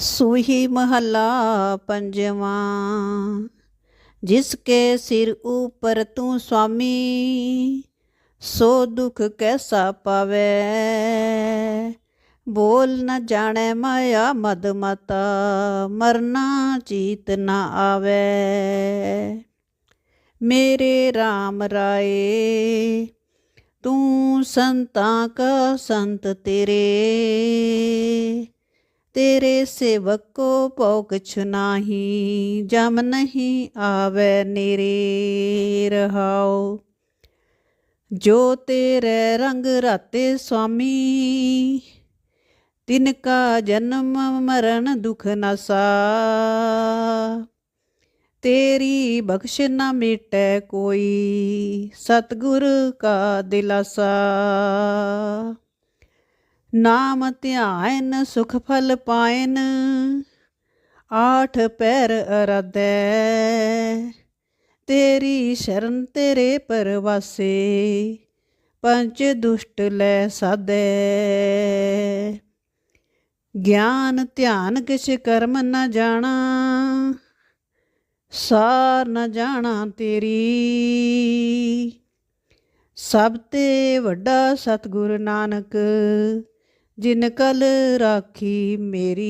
ਸੂਹੀ ਮਹੱਲਾ ਪੰਜਵਾਂ, ਜਿਸ ਕੇ ਸਿਰ ਉਪਰ ਤੂੰ ਸੁਆਮੀ ਸੋ ਦੁਖ ਕੈਸਾ ਪਾਵੇ? ਬੋਲ ਨ ਜਾਣੈ ਮਾਇਆ ਮਦ ਮਤਾ, ਮਰਨਾ ਚੀਤ ਨ ਆਵੇ। ਮੇਰੇ RAM ਰਾਏ, ਤੂੰ ਸੰਤਾਂ ਕਾ ਸੰਤ ਤੇਰੇ। ਤੇਰੇ ਸੇਵਕ ਕੋ ਭਉ ਕਛੁ ਨਾਹੀ ਜਮ ਨਹੀਂ ਆਵੇ ਨੇਰੇ ਰਹਾਉ। ਜੋ ਤੇਰੇ ਰੰਗ ਰਾਤੇ ਸੁਆਮੀ ਤਿਨ ਕਾ ਜਨਮ ਮਰਨ ਦੁਖ ਨਸਾ ਤੇਰੀ ਬਖਸ਼ ਨਾ ਮਿਟੈ ਕੋਈ, ਸਤਗੁਰ ਕਾ ਦਿਲਾਸਾ। ਨਾਮ ਧਿਆਇਨ ਸੁਖ ਫਲ ਪਾਇਨ, ਆਠ ਪੈਰ ਅਰਾਧੈ। ਤੇਰੀ ਸ਼ਰਨ ਤੇਰੇ ਪਰਵਾਸੇ, ਪੰਜ ਦੁਸ਼ਟ ਲੈ ਸਾਧੈ। ਗਿਆਨ ਧਿਆਨ ਕਿਛ ਕਰਮ ਨ ਜਾਣਾ, ਸਾਰ ਨ ਜਾਣਾ ਤੇਰੀ। ਸਭ ਤੇ ਵੱਡਾ ਸਤਿਗੁਰ ਨਾਨਕ ਜਿਨ ਕਲ ਰਾਖੀ ਮੇਰੀ।